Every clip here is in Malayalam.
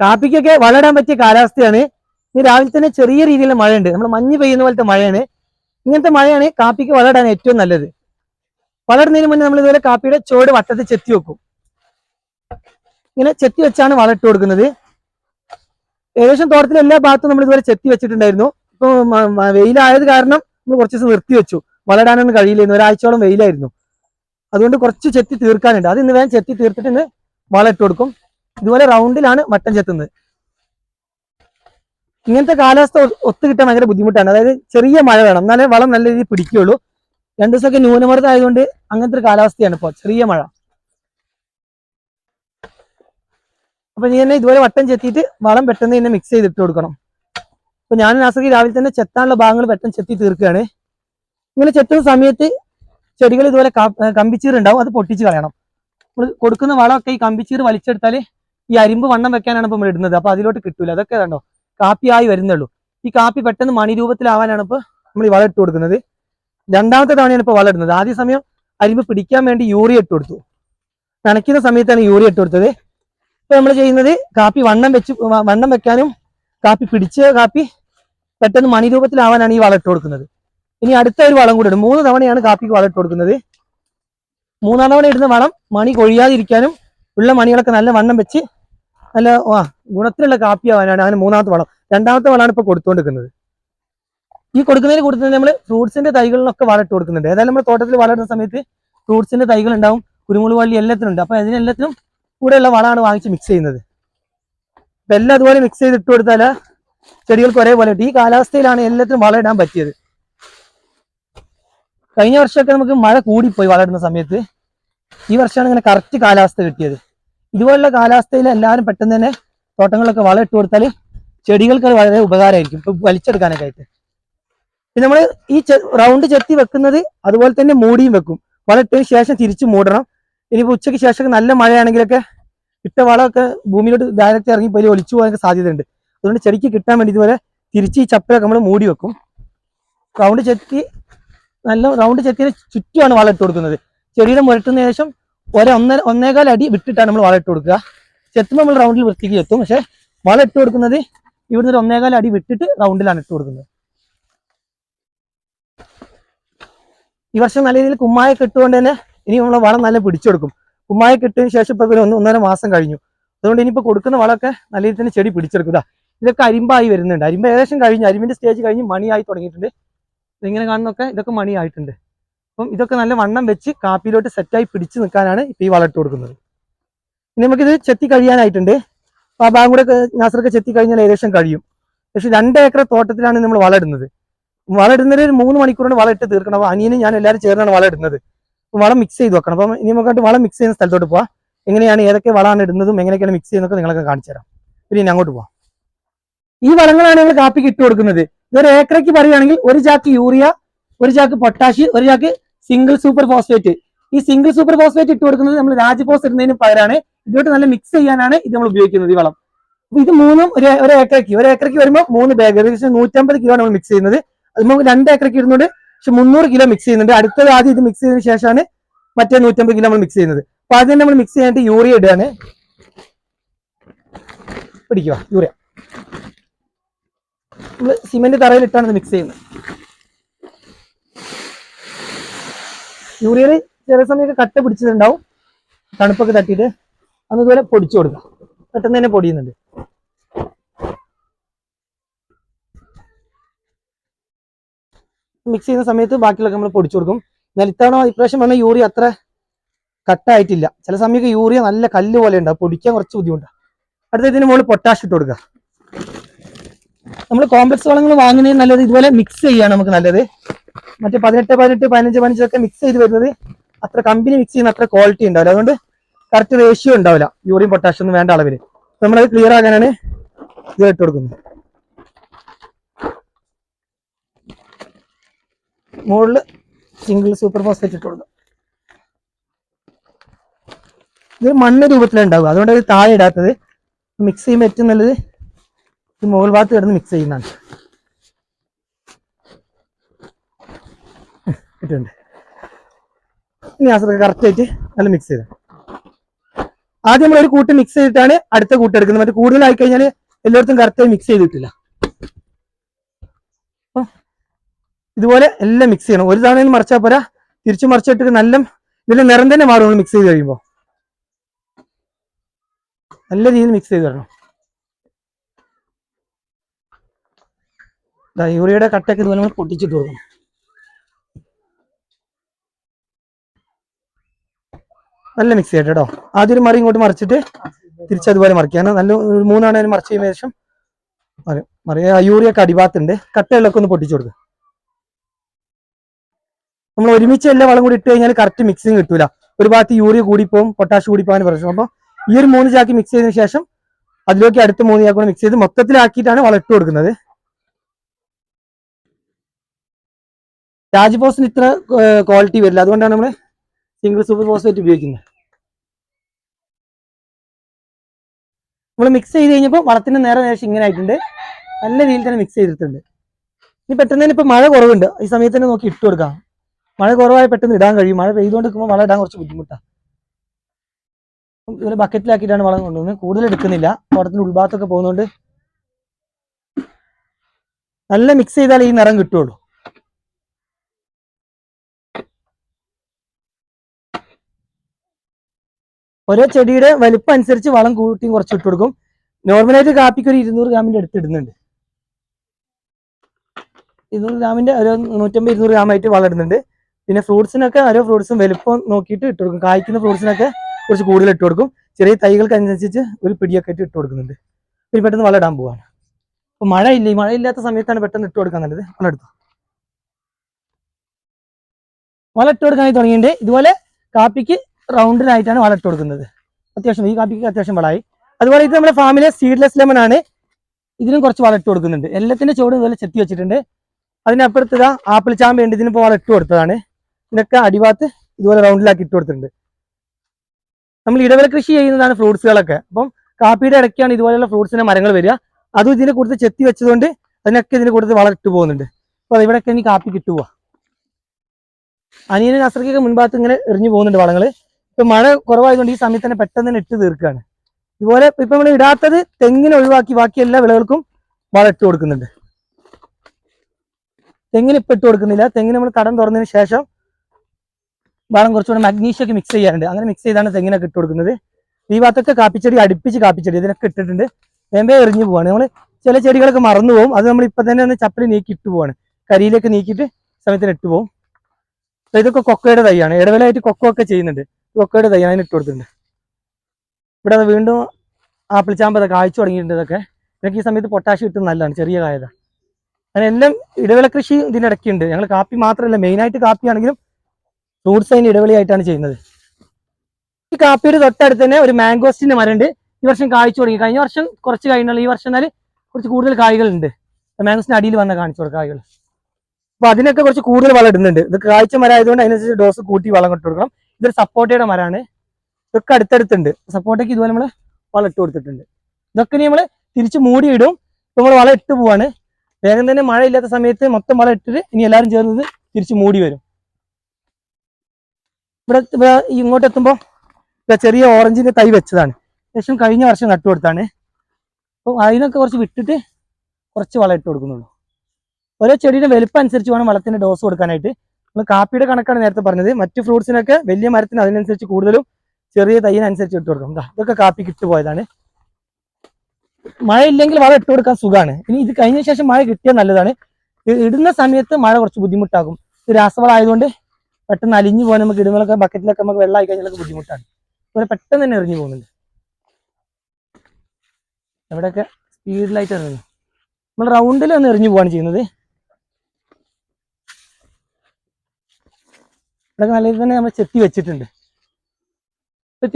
കാപ്പിക്കൊക്കെ വളരാൻ പറ്റിയ കാലാവസ്ഥയാണ്. ഇനി രാവിലെ തന്നെ ചെറിയ രീതിയിൽ മഴയുണ്ട്. നമ്മൾ മഞ്ഞ് പെയ്യുന്ന പോലത്തെ മഴയാണ്. ഇങ്ങനത്തെ മഴയാണ് കാപ്പിക്ക് വളരാൻ ഏറ്റവും നല്ലത്. വളരുന്നതിന് മുന്നേ നമ്മൾ ഇതുപോലെ കാപ്പിയുടെ ചോട് വട്ടത്തിൽ ചെത്തി വെക്കും. ഇങ്ങനെ ചെത്തി വെച്ചാണ് വളട്ട് കൊടുക്കുന്നത്. ഏകദേശം തോട്ടത്തിലെ എല്ലാ ഭാഗത്തും നമ്മൾ ഇതുപോലെ ചെത്തി വെച്ചിട്ടുണ്ടായിരുന്നു. ഇപ്പൊ വെയിലായത് കാരണം നമ്മൾ കുറച്ച് ദിവസം നിർത്തി വെച്ചു. വളരാനൊന്നും കഴിയില്ലായിരുന്നു ഒരാഴ്ചയോളം വെയിലായിരുന്നു. അതുകൊണ്ട് കുറച്ച് ചെത്തി തീർക്കാനുണ്ട്. അത് ഇന്ന് വേഗം ചെത്തി തീർത്തിട്ട് ഇന്ന് വളട്ട് കൊടുക്കും. ഇതുപോലെ റൗണ്ടിലാണ് വട്ടം ചെത്തുന്നത്. ഇങ്ങനത്തെ കാലാവസ്ഥ ഒ- ഒത്തു കിട്ടാൻ ഭയങ്കര ബുദ്ധിമുട്ടാണ്. അതായത് ചെറിയ മഴ വേണം. എന്നാലേ വളം നല്ല രീതിയിൽ പിടിക്കുകയുള്ളൂ. രണ്ടു ദിവസമൊക്കെ ന്യൂനമർദ്ദമായതുകൊണ്ട് അങ്ങനത്തെ ഒരു കാലാവസ്ഥയാണ് ഇപ്പോൾ. ചെറിയ മഴ. അപ്പൊ നീ തന്നെ ഇതുപോലെ വട്ടം ചെത്തിയിട്ട് വളം പെട്ടെന്ന് തന്നെ മിക്സ് ചെയ്തിട്ട് കൊടുക്കണം. അപ്പൊ ഞാൻ നാസക്കി രാവിലെ തന്നെ ചെത്താനുള്ള ഭാഗങ്ങൾ പെട്ടെന്ന് ചെത്തി തീർക്കുകയാണ്. ഇങ്ങനെ ചെത്തുന്ന സമയത്ത് ചെടികൾ ഇതുപോലെ കമ്പിച്ചീർ ഉണ്ടാവും അത് പൊട്ടിച്ച് കളയണം. നമ്മൾ കൊടുക്കുന്ന വളമൊക്കെ ഈ കമ്പിച്ചീർ വലിച്ചെടുത്താൽ ഈ അരിമ്പ് വണ്ണം വെക്കാനാണ് ഇപ്പൊ ഇടുന്നത്. അപ്പൊ അതിലോട്ട് കിട്ടൂല. അതൊക്കെ കണ്ടോ? കാപ്പിയായി വരുന്നുള്ളൂ. ഈ കാപ്പി പെട്ടെന്ന് മണി രൂപത്തിലാവാനാണ് ഇപ്പൊ നമ്മൾ ഈ വളം ഇട്ട് കൊടുക്കുന്നത്. രണ്ടാമത്തെ തവണയാണ് ഇപ്പൊ വളം ഇടുന്നത്. ആദ്യ സമയം അരിമ്പ് പിടിക്കാൻ വേണ്ടി യൂറിയ ഇട്ട് കൊടുത്തു. നനയ്ക്കുന്ന സമയത്താണ് യൂറിയ ഇട്ട് കൊടുത്തത്. ഇപ്പൊ നമ്മൾ ചെയ്യുന്നത് കാപ്പി വണ്ണം വെച്ച് വണ്ണം വെക്കാനും കാപ്പി പിടിച്ച കാപ്പി പെട്ടെന്ന് മണി രൂപത്തിലാവാനാണ് ഈ വളം ഇട്ട് കൊടുക്കുന്നത്. ഇനി അടുത്ത ഒരു വളം കൂടെ ഇടും. മൂന്ന് തവണയാണ് കാപ്പിക്ക് വളം ഇട്ട് കൊടുക്കുന്നത്. മൂന്നാം തവണ ഇടുന്ന വളം മണി കൊഴിയാതിരിക്കാനും ഉള്ള മണികളൊക്കെ നല്ല വണ്ണം വെച്ച് നല്ല വാ ഗുണത്തിലുള്ള കാപ്പി ആവാനാണ് അങ്ങനെ മൂന്നാമത്തെ വളം. രണ്ടാമത്തെ വളമാണ് ഇപ്പൊ കൊടുത്തുകൊണ്ടിരിക്കുന്നത് ഈ കൊടുക്കുന്നതിന് കൊടുക്കുന്നത് നമ്മൾ ഫ്രൂട്ട്സിന്റെ തൈകളിലൊക്കെ വളം ഇട്ട് കൊടുക്കുന്നുണ്ട്. ഏതായാലും നമ്മൾ തോട്ടത്തിൽ വളരുന്ന സമയത്ത് ഫ്രൂട്ട്സിന്റെ തൈകൾ ഉണ്ടാവും കുരുമുളക് വള്ളി എല്ലാത്തിനും ഉണ്ട്. അപ്പൊ അതിനെല്ലാത്തിനും കൂടെയുള്ള വളമാണ് വാങ്ങിച്ച് മിക്സ് ചെയ്യുന്നത്. അപ്പൊ എല്ലാം അതുപോലെ മിക്സ് ചെയ്ത് ഇട്ട് കൊടുത്താൽ ചെടികൾക്ക് ഒരേപോലെ പോലെ ഈ കാലാവസ്ഥയിലാണ് എല്ലാത്തിനും വളം ഇടാൻ പറ്റിയത്. കഴിഞ്ഞ വർഷമൊക്കെ നമുക്ക് മഴ കൂടിപ്പോയി വളരുന്ന സമയത്ത്. ഈ വർഷമാണ് ഇങ്ങനെ കറക്റ്റ് കാലാവസ്ഥ കിട്ടിയത്. ഇതുപോലുള്ള കാലാവസ്ഥയിൽ എല്ലാവരും പെട്ടെന്ന് തന്നെ തോട്ടങ്ങളൊക്കെ വളം ഇട്ട് കൊടുത്താൽ ചെടികൾക്ക് വളരെ ഉപകാരമായിരിക്കും. ഇപ്പൊ വലിച്ചെടുക്കാനൊക്കെ ആയിട്ട്. പിന്നെ നമ്മൾ ഈ റൗണ്ട് ചെത്തി വെക്കുന്നത് അതുപോലെ തന്നെ മൂടിയും വെക്കും. വളം ഇട്ടതിന് ശേഷം തിരിച്ചു മൂടണം. ഇനിയിപ്പോൾ ഉച്ചയ്ക്ക് ശേഷം നല്ല മഴയാണെങ്കിലൊക്കെ ഇട്ട വളമൊക്കെ ഭൂമിയിലോട്ട് ഡയറക്റ്റ് ഇറങ്ങി പോയി ഒലിച്ചു പോകാനൊക്കെ സാധ്യതയുണ്ട്. അതുകൊണ്ട് ചെടിക്ക് കിട്ടാൻ വേണ്ടി ഇതുപോലെ തിരിച്ച് ഈ ചപ്പലൊക്കെ നമ്മൾ മൂടി വെക്കും. റൗണ്ട് ചെത്തി നല്ല റൗണ്ട് ചെത്തിന് ചുറ്റുമാണ് വളം ഇട്ട് കൊടുക്കുന്നത്. ചെടിയുടെ മുരട്ടുന്ന ശേഷം ഒരു ഒന്നര ഒന്നേകാൽ അടി വിട്ടിട്ടാണ് നമ്മൾ വളമിട്ട് കൊടുക്കുക. ചെത്തുമ്പോൾ നമ്മൾ റൗണ്ടിൽ വൃത്തിക്ക് ചെത്തും. പക്ഷെ വളം ഇട്ട് കൊടുക്കുന്നത് ഇവിടുന്ന് ഒരു ഒന്നേകാൽ അടി വിട്ടിട്ട് റൗണ്ടിലാണ് ഇട്ട് കൊടുക്കുന്നത്. ഈ വർഷം നല്ല രീതിയിൽ കുമ്മായൊക്കെ ഇട്ടുകൊണ്ട് തന്നെ ഇനി നമ്മൾ വളം നല്ല പിടിച്ചെടുക്കും കുമ്മായൊക്കെ ഇട്ടതിന് ശേഷം ഇപ്പൊ ഒരു ഒന്ന് ഒന്നര മാസം കഴിഞ്ഞു. അതുകൊണ്ട് ഇനിയിപ്പോ കൊടുക്കുന്ന വളമൊക്കെ നല്ല രീതിയിൽ തന്നെ ചെടി പിടിച്ചെടുക്കുക ഇതൊക്കെ അരിമ്പായി വരുന്നുണ്ട്. അരിമ്പ് ഏകദേശം കഴിഞ്ഞു. അരിമ്പിന്റെ സ്റ്റേജ് കഴിഞ്ഞ് മണിയായി തുടങ്ങിയിട്ടുണ്ട്. ഇതിങ്ങനെ കാണുന്നൊക്കെ ഇതൊക്കെ മണിയായിട്ടുണ്ട്. അപ്പം ഇതൊക്കെ നല്ല വണ്ണം വെച്ച് കാപ്പിയിലോട്ട് സെറ്റായി പിടിച്ച് നിൽക്കാനാണ് ഇപ്പം ഈ വളം ഇട്ട് കൊടുക്കുന്നത്. ഇനി നമുക്കിത് ചെത്തി കഴിയാനായിട്ടുണ്ട്. അപ്പം ആ ഭാഗം കൂടെ നാസറൊക്കെ ചെത്തി കഴിഞ്ഞാൽ ഏകദേശം കഴിയും. പക്ഷേ രണ്ട് ഏക്കർ തോട്ടത്തിലാണ് നമ്മൾ വളമിടുന്നത് ഇടുന്നത്. വളം ഇടുന്നതിന് ഒരു മൂന്ന് മണിക്കൂറാണ് വളം ഇട്ട് തീർക്കണം. അപ്പോൾ അനിയനും ഞാൻ എല്ലാവരും ചേർന്നാണ് വളം ഇടുന്നത്. അപ്പം വളം മിക്സ് ചെയ്ത് വെക്കണം. അപ്പം ഇനി നമുക്ക് വളം മിക്സ് ചെയ്യുന്ന സ്ഥലത്തോട്ട് പോവാം. എങ്ങനെയാണ് ഏതൊക്കെ വളമാണ് ഇടുന്നതും എങ്ങനെയൊക്കെയാണ് മിക്സ് ചെയ്യുന്നതൊക്കെ നിങ്ങളൊക്കെ കാണിച്ചു തരാം. പിന്നെ ഇനി അങ്ങോട്ട് പോവാം. ഈ വളങ്ങളാണ് ഞങ്ങൾ കാപ്പിക്ക് ഇട്ട് കൊടുക്കുന്നത്. ഇതൊരു ഏക്കറയ്ക്ക് പറയുകയാണെങ്കിൽ ഒരു ചാക്ക് യൂറിയ ഒരു ചാക്ക് പൊട്ടാഷ് ഒരു ചാക്ക് സിംഗിൾ സൂപ്പർ ഫോസ്ഫേറ്റ് ഈ സിംഗിൾ സൂപ്പർ ഫോസ്ഫേറ്റ് ഇട്ട് കൊടുക്കുന്നത് നമ്മൾ രാജ്പോസ് ഇടുന്നതിന് പകരമാണ് ഇതിലോട്ട് നല്ല മിക്സ് ചെയ്യാനാണ് ഇത് നമ്മൾ ഉപയോഗിക്കുന്നത് ഈ വളം. ഇത് മൂന്നും ഒരു ഒരു ഏക്കറയ്ക്ക് ഒരു ഏക്കറയ്ക്ക് വരുമ്പോൾ മൂന്ന് ബാഗ് ഏകദേശം നൂറ്റമ്പത് കിലോ നമ്മൾ മിക്സ് ചെയ്യുന്നത്. അത് നമുക്ക് രണ്ട് ഏക്കറയ്ക്ക് ഇടുന്നുണ്ട് പക്ഷെ മുന്നൂറ് കിലോ മിക്സ് ചെയ്യുന്നുണ്ട്. അടുത്തത് ആദ്യം ഇത് മിക്സ് ചെയ്തതിനു ശേഷമാണ് മറ്റേ നൂറ്റമ്പത് കിലോ നമ്മൾ മിക്സ് ചെയ്യുന്നത്. അപ്പൊ ആദ്യം നമ്മൾ മിക്സ് ചെയ്യാനായിട്ട് യൂറിയ ഇടുകയാണ്. പിടിക്കുക യൂറിയ. നമ്മൾ സിമെന്റ് തറയിലിട്ടാണ് ഇത് മിക്സ് ചെയ്യുന്നത്. യൂറിയയിൽ ചില സമയത്ത് കട്ട പിടിച്ചിട്ടുണ്ടാവും. തണുപ്പൊക്കെ തട്ടിയിട്ട് അന്ന് ഇതുപോലെ പൊടിച്ചു കൊടുക്കാം. പെട്ടെന്ന് തന്നെ പൊടിയുന്നുണ്ട്. മിക്സ് ചെയ്യുന്ന സമയത്ത് ബാക്കിയുള്ളൊക്കെ നമ്മൾ പൊടിച്ചു കൊടുക്കും. എന്നാൽ ഇത്തവണ ഇപ്രാവശ്യം വന്ന യൂറിയ അത്ര കട്ടായിട്ടില്ല ചില സമയത്ത് യൂറിയ നല്ല കല്ല് പോലെ ഉണ്ടാവും. പൊടിക്കാൻ കുറച്ച് ബുദ്ധിമുട്ടാണ് അടുത്ത ഇതിന് മുകളിൽ പൊട്ടാഷ് ഇട്ട് കൊടുക്കുക. നമ്മൾ കോംപ്ലക്സ് വളങ്ങൾ വാങ്ങുന്നതിന് നല്ലത് ഇതുപോലെ മിക്സ് ചെയ്യാണ് നമുക്ക് നല്ലത്. മറ്റേ പതിനെട്ട് പതിനെട്ട് പതിനഞ്ച് പതിനഞ്ചൊക്കെ മിക്സ് ചെയ്ത് വരുന്നത് അത്ര കമ്പനി മിക്സ് ചെയ്യുന്ന അത്ര ക്വാളിറ്റി ഉണ്ടാവില്ല. അതുകൊണ്ട് കറക്റ്റ് റേഷ്യോ ഉണ്ടാവില്ല. യൂറിയും പൊട്ടാഷ്യം ഒന്നും വേണ്ട അളവിൽ നമ്മളത് ക്ലിയർ ആകാനാണ് ഇത് ഇട്ട് കൊടുക്കുന്നത്. മുകളിൽ സിംഗിൾ സൂപ്പർ ഫോസ്ഫേറ്റ് ഇട്ട് ഇത് മണ്ണ് രൂപത്തിലുണ്ടാവുക അതുകൊണ്ട് താഴെ ഇടാത്തത്. മിക്സ് ചെയ്യുമ്പോൾ ഏറ്റവും നല്ലത് മുകൾ ഭാഗത്ത് കിടന്ന് മിക്സ് ചെയ്യുന്നതാണ്. ഇട്ടിട്ടുണ്ട്. ഇനി ആ കറക്റ്റ് ആയിട്ട് നല്ല മിക്സ് ചെയ്ത. ആദ്യം നമ്മൾ ഒരു കൂട്ട് മിക്സ് ചെയ്തിട്ടാണ് അടുത്ത കൂട്ട് എടുക്കുന്നത്. മറ്റേ കൂടുതലായി കഴിഞ്ഞാൽ എല്ലായിടത്തും കറക്റ്റായി മിക്സ് ചെയ്തിട്ടില്ല. ഇതുപോലെ എല്ലാം മിക്സ് ചെയ്യണം. ഒരു തവണ മറിച്ചാൽ പോരാ. തിരിച്ചു മറിച്ചിട്ട് നല്ല ഇതിന്റെ നിറം തന്നെ മാറും മിക്സ് ചെയ്ത് കഴിയുമ്പോൾ നല്ല രീതിയിൽ മിക്സ് ചെയ്ത് തരണം. ദാ യൂറിയയുടെ കട്ടൊക്കെ ഇതുപോലെ നമ്മൾ പൊട്ടിച്ചിട്ട് കൊടുക്കണം. നല്ല മിക്സ് ചെയ്യട്ടെ കേട്ടോ ആദ്യം ഒരു മറി ഇങ്ങോട്ട് മറിച്ചിട്ട് തിരിച്ചതുപോലെ മറിക്കാണ് നല്ല മൂന്നാണ് മറിച്ച് കഴിയുന്ന ശേഷം മറി മറി ആ യൂറിയൊക്കെ അടിഭാഗത്തുണ്ട്. കട്ടകളിലൊക്കെ ഒന്ന് പൊട്ടിച്ചു കൊടുക്കുക നമ്മൾ ഒരുമിച്ച് എല്ലാ വളം കൂടി ഇട്ട് കഴിഞ്ഞാൽ കറക്റ്റ് മിക്സിങ് കിട്ടൂല. ഒരു ഭാഗത്ത് യൂറിയ കൂടിപ്പോവും പൊട്ടാഷ് കൂടിപ്പോകാൻ പ്രശ്നം. അപ്പോൾ ഈ ഒരു മൂന്ന് ചാക്കി മിക്സ് ചെയ്തതിനു ശേഷം അതിലേക്ക് അടുത്ത മൂന്ന് ചാക്ക് കൂടെ മിക്സ് ചെയ്ത് മൊത്തത്തിലാക്കിയിട്ടാണ് വളം ഇട്ട് കൊടുക്കുന്നത്. രാജ്പോസിന് ഇത്ര ക്വാളിറ്റി വരില്ല. അതുകൊണ്ടാണ് നമ്മൾ സിംഗിൾ സൂപ്പർ ഫോസ്ഫേറ്റ് ഉപയോഗിക്കുന്നത്. നമ്മൾ മിക്സ് ചെയ്ത് കഴിഞ്ഞപ്പോൾ വളത്തിന്റെ നേരെ നേരെ ഇങ്ങനെ ആയിട്ടുണ്ട്. നല്ല രീതിയിൽ തന്നെ മിക്സ് ചെയ്തിട്ടുണ്ട്. ഇനി പെട്ടെന്ന് തന്നെ ഇപ്പൊ മഴ കുറവുണ്ട്. ഈ സമയത്ത് തന്നെ നോക്കി ഇട്ട് കൊടുക്കാം. മഴ കുറവായ പെട്ടെന്ന് ഇടാൻ കഴിയും. മഴ പെയ്തുകൊണ്ട് നിൽക്കുമ്പോൾ വളം ഇടാൻ കുറച്ച് ബുദ്ധിമുട്ടാണ് ഇതുപോലെ ബക്കറ്റിലാക്കിയിട്ടാണ് വളം കൊണ്ടുവന്നത് കൂടുതൽ എടുക്കുന്നില്ല. തോട്ടത്തിന്റെ ഉൾഭാഗത്തൊക്കെ പോകുന്നതുകൊണ്ട് നല്ല മിക്സ് ചെയ്താൽ ഈ നിറം കിട്ടുള്ളൂ. ഓരോ ചെടിയുടെ വലിപ്പം അനുസരിച്ച് വളം കൂട്ടിയും കുറച്ച് ഇട്ട് കൊടുക്കും. നോർമലായിട്ട് കാപ്പിക്ക് ഒരു ഇരുന്നൂറ് ഗ്രാമിന്റെ അടുത്ത് ഇടുന്നുണ്ട്. ഇരുന്നൂറ് ഗ്രാമിന്റെ ഒരു നൂറ്റമ്പത് ഇരുന്നൂറ് ഗ്രാമായിട്ട് വളം ഇടുന്നുണ്ട്. പിന്നെ ഫ്രൂട്ട്സിനൊക്കെ ഓരോ ഫ്രൂട്ട്സും വലിപ്പം നോക്കിയിട്ട് ഇട്ട് കൊടുക്കും. കായ്ക്കുന്ന ഫ്രൂട്ട്സിനൊക്കെ കുറച്ച് കൂടുതൽ ഇട്ട് കൊടുക്കും. ചെറിയ തൈകൾക്ക് അനുസരിച്ച് ഒരു പിടിയൊക്കെ ആയിട്ട് ഇട്ട് കൊടുക്കുന്നുണ്ട്. പിന്നെ പെട്ടെന്ന് വളം ഇടാൻ പോവാണ്. അപ്പൊ മഴ ഇല്ലേ? മഴ ഇല്ലാത്ത സമയത്താണ് പെട്ടെന്ന് ഇട്ട് കൊടുക്കാൻ നല്ലത്. വളം എടുത്തു? ഇട്ട് കൊടുക്കാനായി തുടങ്ങിയിട്ടുണ്ട്. ഇതുപോലെ കാപ്പിക്ക് റൗണ്ടിലായിട്ടാണ് വളം ഇട്ട് കൊടുക്കുന്നത്. അത്യാവശ്യം ഈ കാപ്പിക്ക് അത്യാവശ്യം വളമായി അതുപോലെ ഇത് നമ്മുടെ ഫാമിലെ സീഡ്ലെസ് ലെമൺ ആണ്. ഇതിനും കുറച്ച് വളം ഇട്ട് കൊടുക്കുന്നുണ്ട്. എല്ലാത്തിന്റെ ചുവടും ഇതുപോലെ ചെത്തി വെച്ചിട്ടുണ്ട്. അതിനപ്പുറത്ത് ആപ്പിൾ ചാമ്പ ഉണ്ട്. ഇതിനിപ്പോൾ വളം ഇട്ട് കൊടുത്തതാണ്. ഇതിനൊക്കെ അടിഭാഗത്ത് ഇതുപോലെ റൗണ്ടിലാക്കി ഇട്ട് കൊടുത്തിട്ടുണ്ട്. നമ്മൾ ഇടവേള കൃഷി ചെയ്യുന്നതാണ് ഫ്രൂട്ട്സുകളൊക്കെ. അപ്പം കാപ്പിയുടെ ഇടയ്ക്കാണ് ഇതുപോലെയുള്ള ഫ്രൂട്ട്സിന്റെ മരങ്ങൾ വരിക. അതും ഇതിനെ കൂടുതൽ ചെത്തി വെച്ചതുകൊണ്ട് അതിനൊക്കെ ഇതിന് കൂടുതൽ വളം ഇട്ട് പോകുന്നുണ്ട്. അപ്പൊ ഇവിടെയൊക്കെ ഇനി കാപ്പി കിട്ടുക അനിയനും അസറക്കൊക്കെ മുൻഭാഗത്ത് ഇങ്ങനെ എറിഞ്ഞു പോകുന്നുണ്ട് വളങ്ങൾ. ഇപ്പൊ മഴ കുറവായതുകൊണ്ട് ഈ സമയത്ത് തന്നെ പെട്ടെന്ന് തന്നെ ഇട്ട് തീർക്കുകയാണ്. ഇതുപോലെ ഇപ്പൊ നമ്മൾ ഇടാത്തത് തെങ്ങിനെ ഒഴിവാക്കി ബാക്കി എല്ലാ വിളകൾക്കും വളം ഇട്ട് കൊടുക്കുന്നുണ്ട്. തെങ്ങിന് ഇപ്പൊ ഇട്ട് കൊടുക്കുന്നില്ല. തെങ്ങിന് നമ്മൾ കടം തുറന്നതിന് ശേഷം വളം കുറച്ചുകൂടെ മഗ്നീഷ്യം ഒക്കെ മിക്സ് ചെയ്യാറുണ്ട്. അങ്ങനെ മിക്സ് ചെയ്താണ് തെങ്ങിനൊക്കെ ഇട്ട് കൊടുക്കുന്നത്. ഈ ഭാഗത്തൊക്കെ കാപ്പിച്ചെടി അടുപ്പിച്ച് കാപ്പിച്ചെടി ഇതിനൊക്കെ ഇട്ടിട്ടുണ്ട്. വേമ്പേ എറിഞ്ഞു പോവാണ്. നമ്മൾ ചില ചെടികളൊക്കെ മറന്നു പോകും അത് നമ്മൾ ഇപ്പൊ തന്നെ ഒന്ന് ചപ്പലി നീക്കി ഇട്ട് പോവാണ്. കരിയിലൊക്കെ നീക്കിയിട്ട് സമയത്തിന് ഇട്ട് പോകും ഇതൊക്കെ കൊക്കയുടെ തൈയാണ്. ഇടവേളയായിട്ട് കൊക്കോ ഒക്കെ ചെയ്യുന്നുണ്ട്. കൊക്കയുടെ തൈ അതിന് ഇട്ട് കൊടുത്തിട്ടുണ്ട്. ഇവിടെ വീണ്ടും ആപ്പിൾ ചാമ്പ കായ്ച്ചു തുടങ്ങിയിട്ടുണ്ട് ഇതൊക്കെ. ഇതൊക്കെ ഈ സമയത്ത് പൊട്ടാഷ്യം കിട്ടുന്ന നല്ലതാണ് ചെറിയ കായത. അങ്ങനെ എല്ലാം ഇടവേള കൃഷി ഇതിന്റെ ഇടയ്ക്കുണ്ട്. ഞങ്ങൾ കാപ്പി മാത്രമല്ല മെയിനായിട്ട് കാപ്പിയാണെങ്കിലും ഫ്രൂട്ട്സ് അതിന് ഇടവേളയായിട്ടാണ് ചെയ്യുന്നത്. ഈ കാപ്പിയുടെ തൊട്ടടുത്ത് തന്നെ ഒരു മാംഗോസ്റ്റിന്റെ മരമുണ്ട്. ഈ വർഷം കായ്ച്ചു തുടങ്ങി. കഴിഞ്ഞ വർഷം കുറച്ച് കഴിഞ്ഞുള്ളൂ ഈ വർഷം എന്നാൽ കുറച്ച് കൂടുതൽ കായ്കളുണ്ട്. മാംഗോസിന്റെ അടിയിൽ വന്ന കാണിച്ചു കൊടുക്കുക കായ്കൾ അപ്പൊ അതിനൊക്കെ കുറച്ച് കൂടുതൽ വളം ഇടുന്നുണ്ട്. ഇത് കാഴ്ച മരം ആയതുകൊണ്ട് അതിനനുസരിച്ച് ഡോസ് കൂട്ടി വളം ഇട്ട് കൊടുക്കണം. ഇതൊരു സപ്പോർട്ടയുടെ മരമാണ് ഇതൊക്കെ അടുത്തടുത്തുണ്ട്. സപ്പോർട്ടയ്ക്ക് ഇതുപോലെ നമ്മൾ വളം ഇട്ട് കൊടുത്തിട്ടുണ്ട്. ഇതൊക്കെ ഇനി നമ്മൾ തിരിച്ച് മൂടിയിടും. ഇപ്പൊ നമ്മൾ വളം ഇട്ട് പോവാണ്. വേഗം തന്നെ മഴ ഇല്ലാത്ത സമയത്ത് മൊത്തം വളം ഇട്ടിട്ട് ഇനി എല്ലാവരും ചേർന്നത് തിരിച്ച് മൂടി വരും. ഇവിടെ ഇങ്ങോട്ട് എത്തുമ്പോൾ ചെറിയ ഓറഞ്ചിന്റെ തൈ വെച്ചതാണ്. ശേഷം കഴിഞ്ഞ വർഷം നട്ടു കൊടുത്താണ്. അപ്പോൾ അതിനൊക്കെ കുറച്ച് വിട്ടിട്ട് കുറച്ച് വളം ഇട്ട് കൊടുക്കുന്നുള്ളൂ. ഓരോ ചെടിയുടെ വലുപ്പം അനുസരിച്ച് വേണം വളത്തിന്റെ ഡോസ് കൊടുക്കാനായിട്ട്. നമ്മൾ കാപ്പിയുടെ കണക്കാണ് നേരത്തെ പറഞ്ഞത്. മറ്റു ഫ്രൂട്ട്സിനൊക്കെ വലിയ മരത്തിന് അതിനനുസരിച്ച് കൂടുതലും ചെറിയ തൈയിനനുസരിച്ച് ഇട്ട് കൊടുക്കും. ഇതൊക്കെ കാപ്പി കിട്ടു പോയതാണ്. മഴ ഇല്ലെങ്കിൽ വളം ഇട്ട് കൊടുക്കാൻ സുഖമാണ് ഇനി ഇത് കഴിഞ്ഞ ശേഷം മഴ കിട്ടിയാൽ നല്ലതാണ്. ഇടുന്ന സമയത്ത് മഴ കുറച്ച് ബുദ്ധിമുട്ടാകും. ഇത് രാസവളം പെട്ടെന്ന് അലിഞ്ഞു പോകാൻ നമുക്ക് ഇടുമ്പോഴൊക്കെ ബക്കറ്റിലൊക്കെ നമുക്ക് വെള്ളമായി കഴിഞ്ഞാൽ ബുദ്ധിമുട്ടാണ്. അതുപോലെ പെട്ടെന്ന് തന്നെ എറിഞ്ഞു പോകുന്നുണ്ട്. എവിടെയൊക്കെ സ്പീഡിലായിട്ട് എറിഞ്ഞു നമ്മൾ റൗണ്ടിൽ ഒന്ന് എറിഞ്ഞു പോവാണ് ചെയ്യുന്നത്. ഇവിടെ രീതി തന്നെ നമ്മൾ ചെത്തി വെച്ചിട്ടുണ്ട്.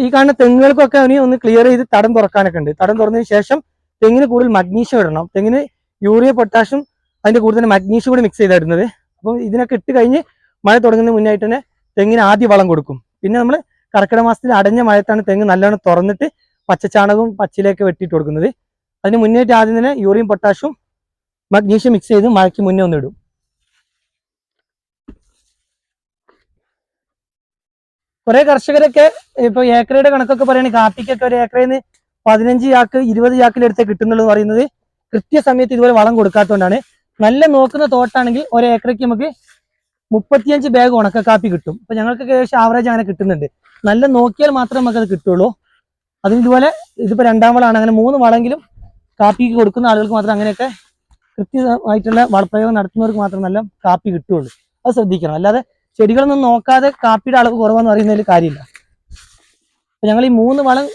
ഈ കാണുന്ന തെങ്ങുകൾക്കൊക്കെ അവന് ഒന്ന് ക്ലിയർ ചെയ്ത് തടം തുറക്കാനൊക്കെ ഉണ്ട്. തടം തുറന്നതിന് ശേഷം തെങ്ങിന് കൂടുതൽ മഗ്നീഷ്യം ഇടണം. തെങ്ങിന് യൂറിയ പൊട്ടാഷ്യം അതിന്റെ കൂടെ തന്നെ മഗ്നീഷ്യം കൂടി മിക്സ് ചെയ്തായിരുന്നത് അപ്പം ഇതിനൊക്കെ ഇട്ട് കഴിഞ്ഞ് മഴ തുടങ്ങുന്നതിന് മുന്നായിട്ട് തന്നെ തെങ്ങിന് ആദ്യ വളം കൊടുക്കും. പിന്നെ നമ്മൾ കർക്കിടക മാസത്തിൽ അടഞ്ഞ മഴത്താണ് തെങ്ങ് നല്ലോണം തുറന്നിട്ട് പച്ചച്ചാണകവും പച്ചിലയൊക്കെ വെട്ടിയിട്ട് കൊടുക്കുന്നത്. അതിന് മുന്നേറ്റ് ആദ്യം തന്നെ യൂറിയും പൊട്ടാഷ്യം മഗ്നീഷ്യം മിക്സ് ചെയ്ത് മഴയ്ക്ക് മുന്നേ ഒന്ന് ഇടും. കുറെ കർഷകരൊക്കെ ഇപ്പൊ ഏക്കറയുടെ കണക്കൊക്കെ പറയുകയാണെങ്കിൽ കാപ്പിക്കൊക്കെ ഒരു ഏക്കറയിൽ നിന്ന് പതിനഞ്ച് ചാക്ക് ഇരുപത് ചാക്കിലെടുത്ത് കിട്ടുന്നുള്ളത് പറയുന്നത് കൃത്യസമയത്ത് ഇതുപോലെ വളം കൊടുക്കാത്തതുകൊണ്ടാണ്. നല്ല നോക്കുന്ന തോട്ടാണെങ്കിൽ ഒരു ഏക്കറയ്ക്ക് നമുക്ക് മുപ്പത്തിയഞ്ച് ബാഗ് ഉണക്ക കാപ്പി കിട്ടും. അപ്പൊ ഞങ്ങൾക്ക് ഏകദേശം ആവറേജ് അങ്ങനെ കിട്ടുന്നുണ്ട്. നല്ല നോക്കിയാൽ മാത്രമേ നമുക്കത് കിട്ടുള്ളൂ. അതിന് ഇതുപോലെ ഇതിപ്പോ രണ്ടാം വളമാണ്. അങ്ങനെ മൂന്ന് വളമെങ്കിലും കാപ്പിക്ക് കൊടുക്കുന്ന ആളുകൾക്ക് മാത്രം അങ്ങനെയൊക്കെ കൃത്യമായിട്ടുള്ള വളപ്രയോഗം നടത്തുന്നവർക്ക് മാത്രം നല്ല കാപ്പി കിട്ടുള്ളൂ. അത് ശ്രദ്ധിക്കണം. അല്ലാതെ ചെടികളൊന്നും നോക്കാതെ കാപ്പിയുടെ അളവ് കുറവെന്ന് പറയുന്നതിൽ കാര്യമില്ല. അപ്പൊ ഞങ്ങൾ ഈ മൂന്ന് വളം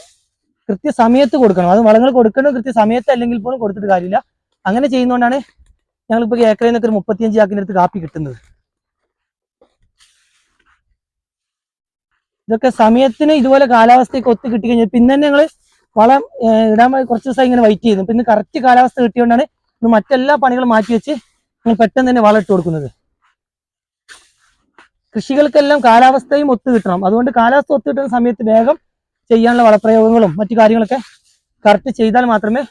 കൃത്യസമയത്ത് കൊടുക്കണം. അത് വളങ്ങൾ കൊടുക്കണം കൃത്യസമയത്ത് അല്ലെങ്കിൽ പോലും കൊടുത്തിട്ട് കാര്യമില്ല. അങ്ങനെ ചെയ്യുന്നതുകൊണ്ടാണ് ഞങ്ങളിപ്പോൾ ഏക്കറിൽ നിന്നൊക്കെ ഒരു മുപ്പത്തിയഞ്ച് ചാക്കിന്റെ അടുത്ത് കാപ്പി കിട്ടുന്നത്. ഇതൊക്കെ സമയത്തിന് ഇതുപോലെ കാലാവസ്ഥയൊക്കെ ഒത്തു കിട്ടി കഴിഞ്ഞാൽ പിന്നെ ഞങ്ങൾ വളം ഇടാൻ കുറച്ച് ദിവസം ഇങ്ങനെ വെയിറ്റ് ചെയ്യുന്നു. പിന്നെ കറക്റ്റ് കാലാവസ്ഥ കിട്ടിയോണ്ടാണ് മറ്റെല്ലാ പണികളും മാറ്റി വെച്ച് ഞങ്ങൾ പെട്ടെന്ന് തന്നെ വളം ഇട്ട് കൊടുക്കുന്നത്. കൃഷികൾക്കെല്ലാം കാലാവസ്ഥയും ഒത്തു കിട്ടണം. അതുകൊണ്ട് കാലാവസ്ഥ ഒത്തു കിട്ടുന്ന സമയത്ത് വേഗം ചെയ്യാനുള്ള വളപ്രയോഗങ്ങളും മറ്റു കാര്യങ്ങളൊക്കെ കറക്റ്റ് ചെയ്താൽ മാത്രമേ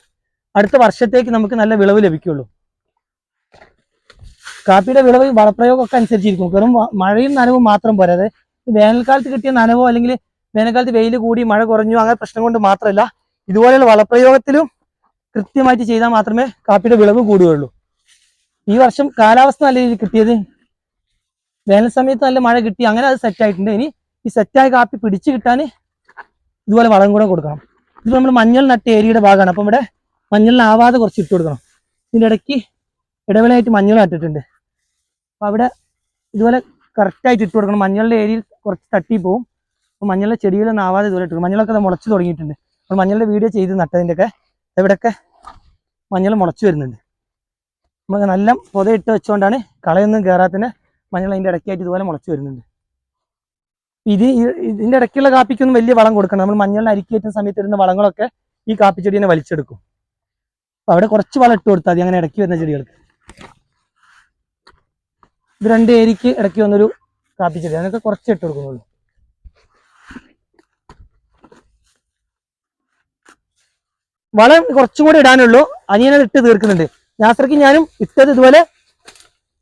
അടുത്ത വർഷത്തേക്ക് നമുക്ക് നല്ല വിളവ് ലഭിക്കുള്ളൂ. കാപ്പിയുടെ വിളവ് വളപ്രയോഗമൊക്കെ അനുസരിച്ചിരിക്കും. വെറും മഴയും നനവും മാത്രം പോരാ. അതായത് വേനൽക്കാലത്ത് കിട്ടിയ നനവോ അല്ലെങ്കിൽ വേനൽക്കാലത്ത് വെയിൽ കൂടി മഴ കുറഞ്ഞു അങ്ങനെ പ്രശ്നം കൊണ്ട് മാത്രമല്ല ഇതുപോലെയുള്ള വളപ്രയോഗത്തിലും കൃത്യമായിട്ട് ചെയ്താൽ മാത്രമേ കാപ്പിയുടെ വിളവ് കൂടുകയുള്ളൂ. ഈ വർഷം കാലാവസ്ഥ നല്ല രീതിയിൽ കിട്ടിയത് വേനൽ സമയത്ത് നല്ല മഴ കിട്ടി അങ്ങനെ അത് സെറ്റ് ആയിട്ടുണ്ട്. ഇനി ഈ സെറ്റായ കാപ്പി പിടിച്ചു കിട്ടാൻ ഇതുപോലെ വളം കൂടെ കൊടുക്കണം. ഇത് നമ്മൾ മഞ്ഞൾ നട്ട ഏരിയയുടെ ഭാഗമാണ്. അപ്പം ഇവിടെ മഞ്ഞളിനാവാതെ കുറച്ച് ഇട്ട് കൊടുക്കണം. ഇതിന്റെ ഇടയ്ക്ക് ഇടവേളയായിട്ട് മഞ്ഞൾ നട്ടിട്ടുണ്ട്. അപ്പം അവിടെ ഇതുപോലെ കറക്റ്റായിട്ട് ഇട്ട് കൊടുക്കണം. മഞ്ഞളുടെ ഏരിയയിൽ കുറച്ച് തട്ടി പോകും അപ്പോൾ മഞ്ഞളുടെ ചെടികളൊന്നും ആവാതെ ഇതുപോലെ ഇട്ട്. മഞ്ഞളൊക്കെ അത് മുളച്ച് തുടങ്ങിയിട്ടുണ്ട്. അപ്പോൾ മഞ്ഞളുടെ വീഡിയോ ചെയ്ത് നട്ടതിന്റെയൊക്കെ ഇവിടെയൊക്കെ മഞ്ഞൾ മുളച്ച് വരുന്നുണ്ട്. നമ്മൾ നല്ല പുതയിട്ട് വെച്ചുകൊണ്ടാണ് കളയൊന്നും കയറാത്തന്നെ മഞ്ഞൾ അതിന്റെ ഇടയ്ക്കായിട്ട് ഇതുപോലെ മുളച്ച് വരുന്നുണ്ട്. ഇത് ഇതിന്റെ ഇടയ്ക്കുള്ള കാപ്പിക്കൊന്നും വലിയ വളം കൊടുക്കണം നമ്മൾ മഞ്ഞളിന് അരിക്കേറ്റുന്ന സമയത്ത് ഇടുന്ന വളങ്ങളൊക്കെ ഈ കാപ്പിച്ചെടീനെ വലിച്ചെടുക്കും. അപ്പോൾ അവിടെ കുറച്ച് വളം ഇട്ട് കൊടുത്താൽ മതി. അങ്ങനെ ഇടയ്ക്ക് വരുന്ന ചെടികൾക്ക്. ഇത് രണ്ട് ഏരിക്ക് ഇടയ്ക്ക് വന്നൊരു കാപ്പിച്ചെടി. അതിനൊക്കെ കുറച്ച് ഇട്ട് കൊടുക്കുന്നുള്ളൂ. വളം കുറച്ചും കൂടി ഇടാനുള്ളൂ. അനിയനത് ഇട്ട് തീർക്കുന്നുണ്ട്. നാസർക്ക് ഞാനും ഇട്ടത് ഇതുപോലെ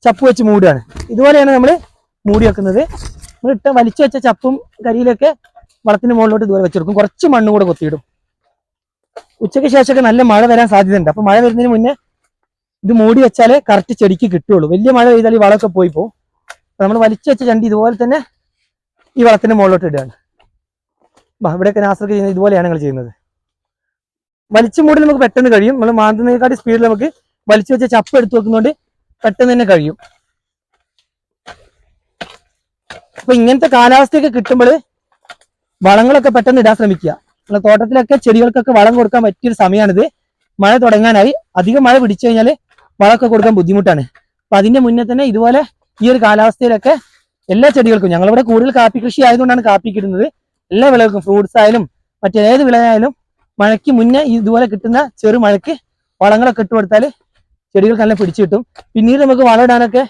ചപ്പ് വെച്ച് മൂടുകയാണ്. ഇതുപോലെയാണ് നമ്മൾ മൂടി വെക്കുന്നത്. നമ്മൾ ഇട്ട വലിച്ചു വെച്ച ചപ്പും കരിയിലൊക്കെ വളത്തിന് മുകളിലോട്ട് ഇതുപോലെ വെച്ചെടുക്കും കുറച്ച് മണ്ണും കൂടെ കൊത്തിയിടും. ഉച്ചയ്ക്ക് ശേഷമൊക്കെ നല്ല മഴ വരാൻ സാധ്യതയുണ്ട്. അപ്പൊ മഴ വരുന്നതിന് മുന്നേ ഇത് മൂടി വെച്ചാലേ കറക്റ്റ് ചെടിക്ക് കിട്ടുള്ളൂ വലിയ മഴ പെയ്താൽ ഈ വളമൊക്കെ പോയി പോകും നമ്മൾ വലിച്ചു വെച്ച ചണ്ടി ഇതുപോലെ തന്നെ ഈ വളത്തിന്റെ മുകളിലോട്ട് ഇടുകയാണ്. ഇവിടെയൊക്കെ നാസർക്ക് ചെയ്യുന്നത് ഇതുപോലെയാണ് ഞങ്ങൾ ചെയ്യുന്നത്. വലിച്ചു മൂടി നമുക്ക് പെട്ടെന്ന് കഴിയും. നമ്മൾ മാന്തുന്നതിനെക്കാട്ടി സ്പീഡിൽ നമുക്ക് വലിച്ചു വെച്ച ചപ്പ് എടുത്ത് വെക്കുന്നതുകൊണ്ട് പെട്ടെന്ന് തന്നെ കഴിയും. അപ്പൊ ഇങ്ങനത്തെ കാലാവസ്ഥയൊക്കെ കിട്ടുമ്പോൾ വളങ്ങളൊക്കെ പെട്ടെന്ന് ഇടാൻ ശ്രമിക്കുക. നമ്മളെ തോട്ടത്തിലൊക്കെ ചെടികൾക്കൊക്കെ വളം കൊടുക്കാൻ പറ്റിയൊരു സമയമാണിത് മഴ തുടങ്ങാനായി. അധികം മഴ പിടിച്ചു കഴിഞ്ഞാൽ വളമൊക്കെ കൊടുക്കാൻ ബുദ്ധിമുട്ടാണ്. അപ്പൊ അതിന്റെ മുന്നേ തന്നെ ഇതുപോലെ ഈ ഒരു കാലാവസ്ഥയിലൊക്കെ എല്ലാ ചെടികൾക്കും ഞങ്ങളിവിടെ കൂടുതൽ കാപ്പി കൃഷി ആയതുകൊണ്ടാണ് കാപ്പി കിട്ടുന്നത് എല്ലാ വിളകൾക്കും ഫ്രൂട്ട്സ് ആയാലും മറ്റേത് വിളയായാലും മഴയ്ക്ക് മുന്നേ ഇതുപോലെ കിട്ടുന്ന ചെറു മഴയ്ക്ക് വളങ്ങളൊക്കെ ഇട്ട് കൊടുത്താൽ ചെടികൾക്ക് നല്ല പിടിച്ചു കിട്ടും. പിന്നീട് നമുക്ക് വളമിടാനൊക്കെ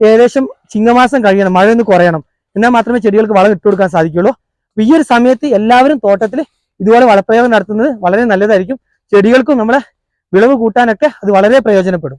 ഏകദേശം ചിങ്ങമാസം കഴിയണം. മഴ ഒന്ന് കുറയണം. എന്നാൽ മാത്രമേ ചെടികൾക്ക് വളം ഇട്ട് കൊടുക്കാൻ സാധിക്കുള്ളൂ അപ്പൊ ഈ ഒരു സമയത്ത് എല്ലാവരും തോട്ടത്തിൽ ഇതുപോലെ വളപ്രയോഗം നടത്തുന്നത് വളരെ നല്ലതായിരിക്കും. ചെടികൾക്കും നമ്മളെ വിളവ് കൂട്ടാനൊക്കെ അത് വളരെ പ്രയോജനപ്പെടും.